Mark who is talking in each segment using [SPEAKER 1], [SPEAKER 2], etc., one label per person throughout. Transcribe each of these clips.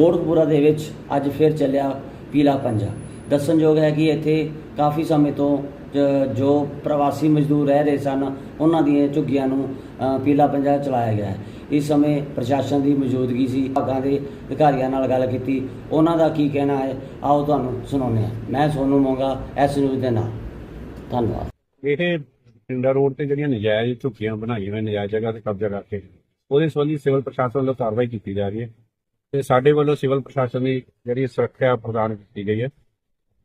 [SPEAKER 1] ਕੋਟਕਪੂਰਾ ਦੇ ਵਿੱਚ ਅੱਜ ਫਿਰ ਚੱਲਿਆ ਪੀਲਾ ਪੰਜਾ। ਦੱਸਣਯੋਗ ਹੈ ਕਿ ਇੱਥੇ ਕਾਫੀ ਸਮੇਂ ਤੋਂ ਜੋ ਪ੍ਰਵਾਸੀ ਮਜ਼ਦੂਰ ਰਹਿ ਰਹੇ ਸਨ, ਉਹਨਾਂ ਦੀਆਂ ਝੁੱਗੀਆਂ ਨੂੰ ਪੀਲਾ ਪੰਜਾ ਚਲਾਇਆ ਗਿਆ ਹੈ। ਇਸ ਸਮੇਂ ਪ੍ਰਸ਼ਾਸਨ ਦੀ ਮੌਜੂਦਗੀ ਸੀ। ਭਾਗਾਂ ਦੇ ਅਧਿਕਾਰੀਆਂ ਨਾਲ ਗੱਲ ਕੀਤੀ। ਉਹਨਾਂ ਦਾ ਕੀ ਕਹਿਣਾ ਹੈ, ਆਓ ਤੁਹਾਨੂੰ ਸੁਣਾਉਂਦੇ ਹਾਂ। ਮੈਂ ਸੋਨੂ ਮੋਂਗਾ, ਐਸ ਨਿਊਜ਼ ਦੇ ਨਾਲ। ਧੰਨਵਾਦ।
[SPEAKER 2] ਇਹ ਪਿੰਡਾ ਰੋਡ ਤੇ ਜਿਹੜੀਆਂ ਨਜਾਇਜ਼ ਝੁੱਗੀਆਂ ਬਣਾਈਆਂ ਹੋਈਆਂ, ਨਜਾਇਜ਼ ਜਗ੍ਹਾ ਤੇ ਕਬਜ਼ਾ ਕਰਕੇ, ਉਹਦੇ ਸੰਬੰਧੀ ਸਿਵਲ ਪ੍ਰਸ਼ਾਸਨ ਵੱਲੋਂ ਕਾਰਵਾਈ ਕੀਤੀ ਜਾ ਰਹੀ ਹੈ। ਤੇ ਸਾਡੇ ਵੱਲੋਂ ਸਿਵਲ ਪ੍ਰਸ਼ਾਸਨ ਦੀ ਜਿਹੜੀ ਸੁਰੱਖਿਆ ਪ੍ਰਦਾਨ ਕੀਤੀ ਗਈ ਹੈ।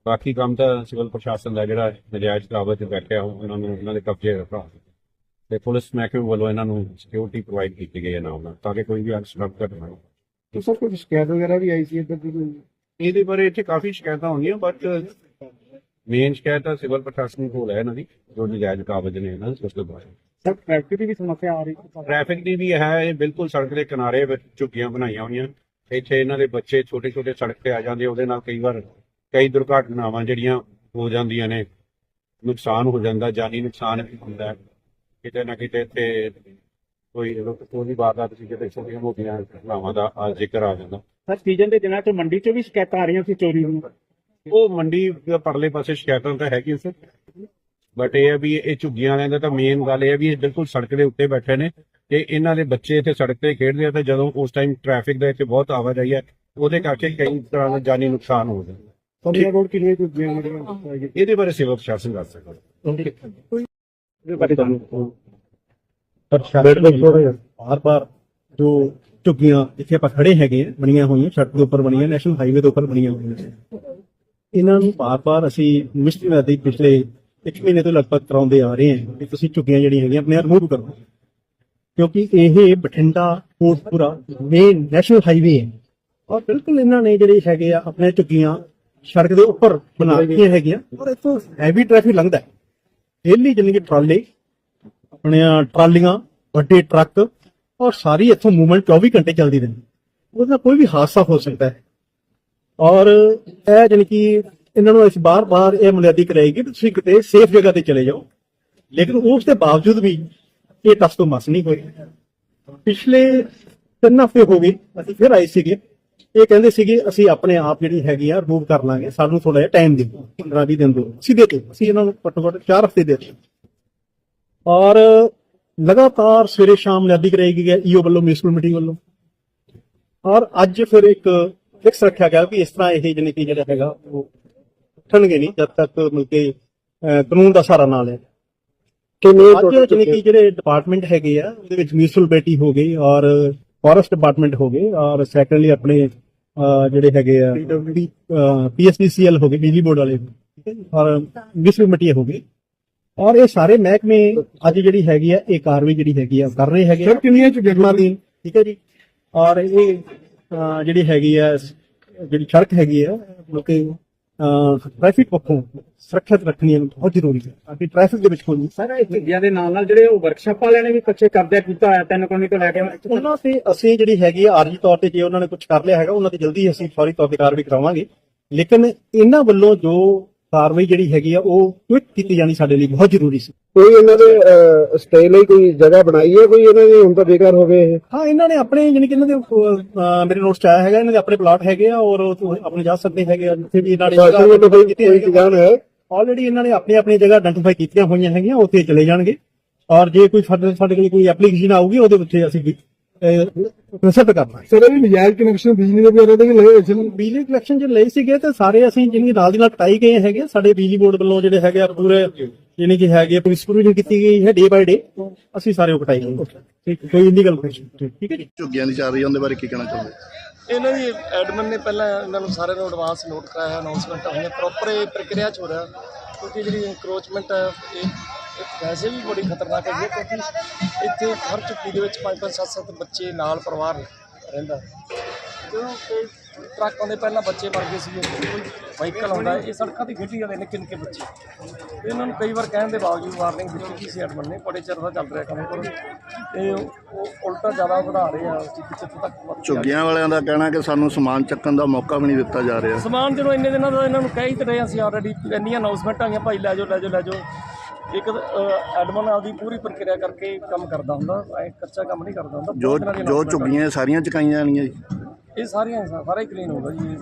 [SPEAKER 2] ਬਾਕੀ ਕੰਮ ਤਾਂ ਸਿਵਲ ਪ੍ਰਸ਼ਾਸਨ ਦਾ ਜਿਹੜਾ ਨਜਾਇਜ਼ ਕਾਬਜ਼ ਬੈਠਿਆ ਹੋ ਉਹਨਾਂ ਨੂੰ ਉਹਨਾਂ ਦੇ ਕਬਜ਼ੇ ਰੱਖਾ ਤੇ ਪੁਲਿਸ ਮਹਿਕਮੇ ਵੱਲੋਂ ਇਹਨਾਂ ਨੂੰ ਸਿਕਿਉਰਿਟੀ ਪ੍ਰੋਵਾਈਡ ਕੀਤੀ ਗਈ ਹੈ ਨਾ ਉਹਨਾਂ ਤਾਂ ਕਿ ਕੋਈ ਵੀ ਅਨਸਰਬ ਘਟਨਾ ਨਾ
[SPEAKER 3] ਤੇ ਸਰ ਕੋਈ ਸ਼ਿਕਾਇਤ ਵਗੈਰਾ ਵੀ ਆਈ ਸੀ ਇੱਧਰ ਦੀ?
[SPEAKER 2] ਇਹਦੇ ਬਾਰੇ ਇੱਥੇ ਕਾਫੀ ਸ਼ਿਕਾਇਤਾਂ ਹੋਈਆਂ ਬਟ ਮੇਨ ਸ਼ਿਕਾਇਤ ਤਾਂ ਸਿਵਲ ਪ੍ਰਸ਼ਾਸਨ ਕੋਲ ਹੈ ਇਹਨਾਂ ਦੀ ਜੋ ਨਜਾਇਜ਼ ਕਾਬਜ਼ ਨੇ ਇਹਨਾਂ ਦੇ ਉਸ ਤੋਂ
[SPEAKER 3] ਸਰ ਟ੍ਰੈਫਿਕ ਦੀ ਵੀ ਸਮੱਸਿਆ ਆ ਰਹੀ ਹੈ।
[SPEAKER 2] ਟ੍ਰੈਫਿਕ ਦੀ ਵੀ ਹੈ ਇਹ ਬਿਲਕੁਲ ਸੜਕ ਦੇ ਕਿਨਾਰੇ ਵਿੱਚ ਝੁੱਗੀਆਂ ਬਣਾਈਆਂ ਹੋਈਆਂ। ਇੱਥੇ ਇਹਨਾਂ ਦੇ ਬੱਚੇ ਛੋਟੇ ਛੋਟੇ ਸੜਕ ਤੇ ਆ ਜਾਂਦੇ ਉਹਦੇ ਨਾਲ ਕਈ ਵਾਰ ਕਈ ਦੁਰਘਟਨਾਵਾਂ ਜਿਹੜੀਆਂ ਹੋ ਜਾਂਦੀਆਂ ਨੇ ਨੁਕਸਾਨ ਹੋ ਜਾਂਦਾ ਜਾਨੀ ਨੁਕਸਾਨ ਵੀ ਹੁੰਦਾ। ਕਿਤੇ ਨਾ ਕਿਤੇ ਤੇ ਕੋਈ ਕੋਈ ਵਾਰਦਾਤ ਸੀ ਕਿਤੇ ਛੋਟੀਆਂ ਮੋਟੀਆਂ ਘਟਨਾਵਾਂ ਦਾ ਆ ਜ਼ਿਕਰ ਆ ਜਾਂਦਾ।
[SPEAKER 3] ਸਰ ਸੀਜ਼ਨ ਦੇ ਦਿਨਾਂ 'ਚ ਮੰਡੀ 'ਚ ਵੀ ਸ਼ਿਕਾਇਤਾਂ ਆ ਰਹੀਆਂ ਸੀ ਚੋਰੀ ਦੀਆਂ
[SPEAKER 2] ਉਹ ਮੰਡੀ ਦੇ ਪਰਲੇ ਪਾਸੇ ਸ਼ਿਕਾਇਤਾਂ ਤਾਂ ਹੈਗੀਆਂ ਸਰ ਬਟ ਇਹ ਵੀ ਇਹ ਝੁੱਗੀਆਂ ਵਾਲਿਆਂ ਦਾ ਤਾਂ ਮੇਨ ਗੱਲ ਇਹ ਹੈ ਵੀ ਇਹ ਬਿਲਕੁਲ ਸੜਕ ਦੇ ਉੱਤੇ ਬੈਠੇ ਨੇ। ਤੇ ਇਹਨਾਂ ਦੇ ਬੱਚੇ ਇੱਥੇ ਸੜਕ ਤੇ ਖੇਡਦੇ ਆ ਤੇ ਜਦੋਂ ਉਸ ਟਾਈਮ ਟ੍ਰੈਫਿਕ ਦਾ ਇੱਥੇ ਬਹੁਤ ਆਵਾਜਾਈ ਹੈ ਉਹਦੇ ਕਰਕੇ ਕਈ ਤਰ੍ਹਾਂ ਦਾ ਜਾਨੀ ਨੁਕਸਾਨ ਹੋ ਜਾਂਦਾ।
[SPEAKER 3] ਪੰਡਿਆ ਰੋਡ ਕਿਹੜੇ ਝੁੱਗੀਆਂ ਮੜੀਆਂ
[SPEAKER 2] ਇਹਦੇ ਬਾਰੇ ਸਿਵਲ ਪ੍ਰਸ਼ਾਸਨ ਦੱਸ ਸਕਦਾ।
[SPEAKER 4] ਬਾਰ ਬਾਰ ਜੋ ਝੁੱਗੀਆਂ ਜਿੱਥੇ ਆਪਾਂ ਖੜੇ ਹੈਗੇ ਬਣੀਆਂ ਹੋਈਆਂ ਸੜਕ ਦੇ ਉੱਪਰ ਬਣੀਆਂ ਨੈਸ਼ਨਲ ਹਾਈਵੇ ਦੇ ਉੱਪਰ ਬਣੀਆਂ ਹੋਈਆਂ। ਨੇ। ਇਹਨਾਂ ਨੂੰ ਬਾਰ ਬਾਰ ਅਸੀਂ ਮਿਸਟਰੀ ਨਦੀ ਪਿਛਲੇ 1 ਮਹੀਨੇ ਤੋਂ ਲਗਭਗ ਕਰਾਉਂਦੇ ਆ ਰਹੇ ਹਾਂ ਕਿ ਤੁਸੀਂ ਝੁੱਗੀਆਂ ਜਿਹੜੀਆਂ ਹੈਗੀਆਂ ਆਪਣੇ ਰਿਮੂਵ ਕਰੋ। ਕਿਉਂਕਿ ਇਹ Bathinda Kotpura main national highway ਹੈ। ਔਰ ਬਿਲਕੁਲ ਇਹਨਾਂ ਨੇ ਜਿਹੜੇ ਹੈਗੇ ਆ, ਆਪਣੇ ਝੁੱਗੀਆਂ ਸੜਕ ਦੇ ਉੱਪਰ ਬਣਾ ਦਿੱਤੀਆਂ ਹੈਗੀਆਂ, ਔਰ ਇੱਥੋਂ ਹੈਵੀ ਟ੍ਰੈਫਿਕ ਲੰਘਦਾ ਹੈ। ਡੇਲੀ ਜਾਣੀ ਕਿ ਟਰਾਲੇ, ਆਪਣੀਆਂ ਟਰਾਲੀਆਂ, ਵੱਡੇ ਟਰੱਕ, ਔਰ ਸਾਰੀ ਇੱਥੋਂ ਮੂਵਮੈਂਟ 24 ਘੰਟੇ ਚੱਲਦੀ ਰਹਿੰਦੀ ਉਹਦੇ ਨਾਲ ਕੋਈ ਵੀ ਹਾਦਸਾ ਹੋ ਸਕਦਾ ਹੈ। ਔਰ ਇਹ ਜਾਣੀ ਕਿ ਇਹਨਾਂ ਨੂੰ ਅਸੀਂ ਬਾਰ-ਬਾਰ ਇਹ ਮੁਨਿਆਦੀ ਕਰਾਏਗੀ ਕਿ ਤੁਸੀਂ ਕਿਤੇ ਸੇਫ ਜਗ੍ਹਾ ਤੇ ਚਲੇ ਜਾਓ। ਲੇਕਿਨ ਉਸ ਦੇ ਬਾਵਜੂਦ ਵੀ ਇਹ ਟਸ ਤੋਂ ਮਸ ਨਹੀਂ ਹੋਈ ਪਿਛਲੇ ਤਿੰਨ ਹਫ਼ਤੇ ਹੋ ਗਏ, ਅਸੀਂ ਫਿਰ ਆਏ ਸੀਗੇ। ਇਹ ਕਹਿੰਦੇ ਸੀਗੇ, ਅਸੀਂ ਆਪਣੇ ਆਪ ਜਿਹੜੀ ਹੈਗੀ ਆ ਰਿਮੂਵ ਕਰ ਲਾਂਗੇ। ਸਾਨੂੰ ਥੋੜਾ ਜਿਹਾ ਟਾਈਮ ਦਿਓ 15 20 ਦਿਨ ਦਿਓ ਅਸੀਂ ਦੇ ਦਿੱਤੇ। ਅਸੀਂ ਇਹਨਾਂ ਨੂੰ ਘੱਟੋ ਘੱਟ 4 ਹਫ਼ਤੇ ਦੇ ਦਿੱਤੇ। ਔਰ ਲਗਾਤਾਰ ਸਵੇਰੇ ਸ਼ਾਮ ਨਿਆਦੀ ਕਰਾਈ ਗਈ ਹੈ, ਈਓ ਵੱਲੋਂ ਮਿਊਨਿਸਪਲ ਮੀਟਿੰਗ ਵੱਲੋਂ। ਔਰ ਅੱਜ ਫਿਰ ਇੱਕ ਫਿਕਸ ਰੱਖਿਆ ਗਿਆ ਕਿ ਇਸ ਤਰ੍ਹਾਂ ਇਹ ਜਾਣੀ ਕਿ ਜਿਹੜਾ ਹੈਗਾ, ਉਹ ਉੱਠਣਗੇ ਨਹੀਂ, ਜਦ ਤੱਕ ਮਿਲ ਕੇ ਕਾਨੂੰਨ ਦਾ ਸਹਾਰਾ ਨਾ ਲੈ
[SPEAKER 3] ਕਿੰਨੇ
[SPEAKER 4] ਅੱਜ ਕਿ ਜਿਹੜੇ ਡਿਪਾਰਟਮੈਂਟ ਹੈਗੇ ਆ ਉਹਦੇ ਵਿੱਚ ਮਿਊਨਿਸਪੈਲਿਟੀ ਹੋ ਗਈ ਔਰ ਫੋਰੈਸਟ ਡਿਪਾਰਟਮੈਂਟ ਹੋ ਗਏ ਔਰ ਸੈਕੰਡਲੀ ਆਪਣੇ ਜਿਹੜੇ ਹੈਗੇ ਆ ਪੀਐਸਪੀਸੀਐਲ ਹੋ ਗਏ ਬਿਜਲੀ ਬੋਰਡ ਵਾਲੇ ਠੀਕ ਹੈ ਔਰ ਮਿਊਨਿਸਪੈਲਿਟੀ ਹੋ ਗਈ। ਔਰ ਇਹ ਸਾਰੇ ਮਹਿਕਮੇ ਅੱਜ ਜਿਹੜੀ ਹੈਗੀ ਆ ਇਹ ਕਾਰਵਾਈ ਜਿਹੜੀ ਹੈਗੀ ਆ ਕਰ ਰਹੇ ਹੈਗੇ
[SPEAKER 3] ਸਰ ਕਿੰਨੀਆਂ ਝੁੱਗੀਆਂ
[SPEAKER 4] ਦੀ ਠੀਕ ਹੈ ਜੀ ਔਰ ਇਹ ਜਿਹੜੀ ਹੈਗੀ ਆ ਜਿਹੜੀ ਸੜਕ ਹੈਗੀ ਆ ਲੋਕੇ ਟ੍ਰੈਫਿਕ ਪੱਖੋਂ ਸੁਰੱਖਿਅਤ ਰੱਖਣੀ ਬਹੁਤ ਜ਼ਰੂਰੀ ਹੈ। ਤਾਂ ਕਿ ਟ੍ਰੈਫਿਕ ਦੇ ਵਿੱਚ ਕੋਈ
[SPEAKER 3] ਸਰ ਇਹ ਝੁੱਗੀਆਂ ਦੇ ਨਾਲ ਨਾਲ ਜਿਹੜੇ ਉਹ ਵਰਕਸ਼ਾਪ ਵਾਲਿਆਂ ਨੇ ਵੀ ਕੱਚੇ ਕਬਜ਼ਾ ਕੀਤਾ ਹੋਇਆ ਤਿੰਨ ਕਲੋਨੀ ਤੋਂ ਲੈ ਕੇ
[SPEAKER 4] ਉਹਨਾਂ ਤੇ ਅਸੀਂ ਜਿਹੜੀ ਹੈਗੀ ਆ ਆਰਜੀ ਤੌਰ ਤੇ ਜੇ ਉਹਨਾਂ ਨੇ ਕੁਝ ਕਰ ਲਿਆ ਹੈਗਾ ਉਹਨਾਂ ਤੇ ਜਲਦੀ ਅਸੀਂ ਫੌਰੀ ਤੌਰ ਤੇ ਕਾਰਵਾਈ ਕਰਾਵਾਂਗੇ। ਲੇਕਿਨ ਇਹਨਾਂ ਵੱਲੋਂ ਜੋ ਕਾਰਵਾਈ ਜਿਹੜੀ ਹੈਗੀ ਆ ਉਹ ਕੁਇਕ ਕੀਤੀ ਜਾਣੀ ਸਾਡੇ ਲਈ ਬਹੁਤ ਜ਼ਰੂਰੀ ਸੀ।
[SPEAKER 5] ਕੋਈ ਇਹਨਾਂ ਦੇ ਸਟੇ ਲਈ ਕੋਈ ਜਗ੍ਹਾ ਬਣਾਈ ਹੈ? ਕੋਈ ਇਹਨਾਂ ਦੀ ਹੁਣ ਤਾਂ ਬੇਕਾਰ ਹੋ ਗਏ ਇਹ?
[SPEAKER 4] ਹਾਂ ਇਹਨਾਂ ਨੇ ਆਪਣੇ ਜਾਣੀ ਕਿ ਇਹਨਾਂ ਦੇ ਅਹ, ਮੇਰੇ ਨੋਟਸ ਚ ਆਇਆ ਹੈਗਾ ਇਹਨਾਂ ਦੇ ਆਪਣੇ ਪਲਾਟ ਹੈਗੇ ਆ ਔਰ ਉਹ ਤੋਂ ਆਪਣੇ ਜਾ ਸਕਦੇ ਹੈਗੇ ਆ ਜਿੱਥੇ ਵੀ ਇਹਨਾਂ ਨੇ
[SPEAKER 5] ਸ਼ਾਸਨ ਵੱਲੋਂ ਕੋਈ ਕੋਈ। ਇੰਤਜ਼ਾਮ ਹੈ।
[SPEAKER 4] ਆਲਰੇਡੀ ਇਹਨਾਂ ਨੇ ਆਪਣੀ ਆਪਣੀ ਜਗ੍ਹਾ ਆਇਡੈਂਟੀਫਾਈ ਕੀਤੀਆਂ ਹੋਈਆਂ ਹੈਗੀਆਂ ਉੱਥੇ ਚਲੇ ਜਾਣਗੇ। ਔਰ ਜੇ ਕੋਈ ਸਾਡੇ ਸਾਡੇ ਕੋਲ ਕੋਈ ਐਪਲੀਕੇਸ਼ਨ ਆਊਗੀ ਉਹਦੇ ਉੱਤੇ ਅਸੀਂ ਕੰਸੈਪਟ ਕਰਨਾ।
[SPEAKER 5] ਸਰ ਇਹ ਨਜਾਇਜ਼ ਕਨੈਕਸ਼ਨ ਬਿਜਲੀ ਦੇ ਵਗੈਰਾ ਦੇ ਵੀ ਲਏ ਹੋਏ ਸੀ
[SPEAKER 4] ਬਿਜਲੀ ਕਲੈਕਸ਼ਨ ਜੇ ਲਏ ਸੀਗੇ ਤੇ ਸਾਰੇ ਅਸੀਂ ਜਿਹੜੀ ਨਾਲ ਦੀ ਨਾਲ ਕਟਾਈ ਗਏ ਹੈਗੇ। ਸਾਡੇ ਬਿਜਲੀ ਬੋਰਡ ਵੱਲੋਂ ਜਿਹੜੇ ਹੈਗੇ ਆ ਪੂਰੇ ਯਾਨੀ ਕਿ ਹੈਗੇ ਪੁਲਿਸ ਸੁਪਰਵਿਜ਼ਨ ਕੀਤੀ ਗਈ ਹੈ ਡੇ ਬਾਈ ਡੇ ਅਸੀਂ ਸਾਰੇ ਉਹ ਕਟਾਈ ਗਏ ਠੀਕ ਕੋਈ ਇਲੀਗਲ ਠੀਕ ਹੈ ਜੀ।
[SPEAKER 6] ਝੁੱਗੀਆਂ ਦੀ ਚੱਲ ਰਹੀ ਹੈ ਉਹਦੇ ਬਾਰੇ ਕੀ ਕਹਿਣਾ ਚਾਹੁੰਦੇ
[SPEAKER 7] ਇਹਨਾਂ ਦੀ ਐਡਮਿਨ ਨੇ ਪਹਿਲਾਂ ਇਹਨਾਂ ਨੂੰ ਸਾਰਿਆਂ ਨੂੰ ਐਡਵਾਂਸ ਨੋਟ ਕਰਾਇਆ ਅਨਾਉਂਸਮੈਂਟ ਹੋਈਆਂ ਪ੍ਰੋਪਰ ਇਹ ਪ੍ਰਕਿਰਿਆ ਚ ਹੋ ਰਿਹਾ ਕਿਉਂਕਿ ਜਿਹੜੀ ਇਨਕਰੋਚਮੈਂਟ ਇਹ ਵੈਸੇ ਵੀ ਬੜੀ ਖਤਰਨਾਕ ਹੈਗੀ ਹੈ ਕਿਉਂਕਿ ਇੱਥੇ ਹਰ ਝੁੱਗੀ ਦੇ ਵਿੱਚ ਪੰਜ ਪੰਜ ਸੱਤ ਸੱਤ ਬੱਚੇ ਨਾਲ ਪਰਿਵਾਰ ਰਹਿੰਦਾ। ਜਦੋਂ ਕਿ ਟਰੱਕ ਆਉਂਦੇ ਪਹਿਲਾਂ ਬੱਚੇ ਮਰ ਗਏ ਸੀਗੇ ਕੋਈ ਵਾਹੀਕਲ ਆਉਂਦਾ ਇਹ ਸੜਕਾਂ ਤੇ ਖੇਡੀ ਜਾਂਦੇ ਨਿੱਕੇ ਨਿੱਕੇ ਬੱਚੇ। ਇਹਨਾਂ ਨੂੰ ਕਈ ਵਾਰ ਕਹਿਣ ਦੇ ਬਾਵਜੂਦ ਵਾਰਨਿੰਗ ਦਿੱਤੀ ਗਈ ਸੀ ਐਡਮਿਨ ਨੇ ਬੜੇ ਚਿਰ ਦਾ ਚੱਲ ਰਿਹਾ ਕੰਮ ਕਰੋ। ਤੇ ਉਹ ਉਲਟਾ ਜ਼ਿਆਦਾ ਵਧਾ ਰਹੇ ਆ ਕਿ ਜਿੱਥੇ ਤੱਕ।
[SPEAKER 6] ਝੁੱਗੀਆਂ ਵਾਲਿਆਂ ਦਾ ਕਹਿਣਾ ਕਿ ਸਾਨੂੰ ਸਮਾਨ ਚੱਕਣ ਦਾ ਮੌਕਾ ਵੀ ਨਹੀਂ ਦਿੱਤਾ ਜਾ ਰਿਹਾ।
[SPEAKER 7] ਸਮਾਨ ਜਦੋਂ ਇੰਨੇ ਦਿਨਾਂ ਦਾ ਇਹਨਾਂ ਨੂੰ ਕਹਿ ਹੀ ਤੇ ਰਹੇ ਅਸੀਂ ਆਲਰੇਡੀ ਇੰਨੀਆਂ ਅਨਾਉਂਸਮੈਂਟ ਆਈਆਂ ਭਾਈ ਲੈ ਜਾਓ ਲੈ ਜਾਓ ਲੈ ਜਾਓ। ਇੱਕ ਐਡਮਨ ਆਪਦੀ ਪੂਰੀ ਪ੍ਰਕਿਰਿਆ ਕਰਕੇ ਕੰਮ ਕਰਦਾ ਹੁੰਦਾ। ਐ ਕੱਚਾ ਕੰਮ ਨਹੀਂ ਕਰਦਾ ਹੁੰਦਾ।
[SPEAKER 6] ਜੋ ਜੋ ਝੁੱਗੀਆਂ ਸਾਰੀਆਂ ਚੁਕਾਈਆਂ ਜਾਣੀਆਂ ਜੀ?
[SPEAKER 7] ਇਹ ਸਾਰੀਆਂ ਸਾਰਾ ਹੀ ਕਲੀਨ ਹੋਊਗਾ ਜੀ।